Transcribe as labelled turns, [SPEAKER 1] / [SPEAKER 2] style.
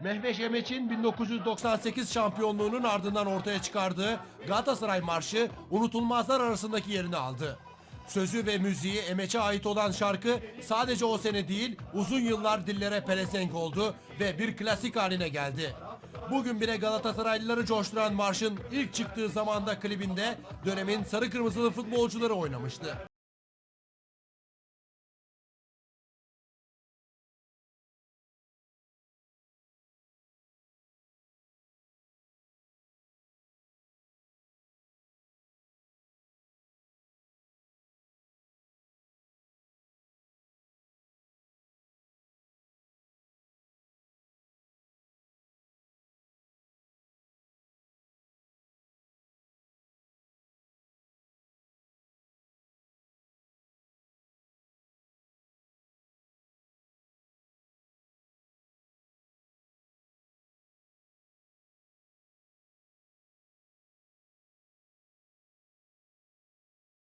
[SPEAKER 1] Mehmet Emeç'in 1998 şampiyonluğunun ardından ortaya çıkardığı Galatasaray Marşı unutulmazlar arasındaki yerini aldı. Sözü ve müziği Emeç'e ait olan şarkı sadece o sene değil uzun yıllar dillere pelesenk oldu ve bir klasik haline geldi. Bugün bile Galatasaraylıları coşturan marşın ilk çıktığı zamanda klibinde dönemin sarı kırmızılı futbolcuları oynamıştı.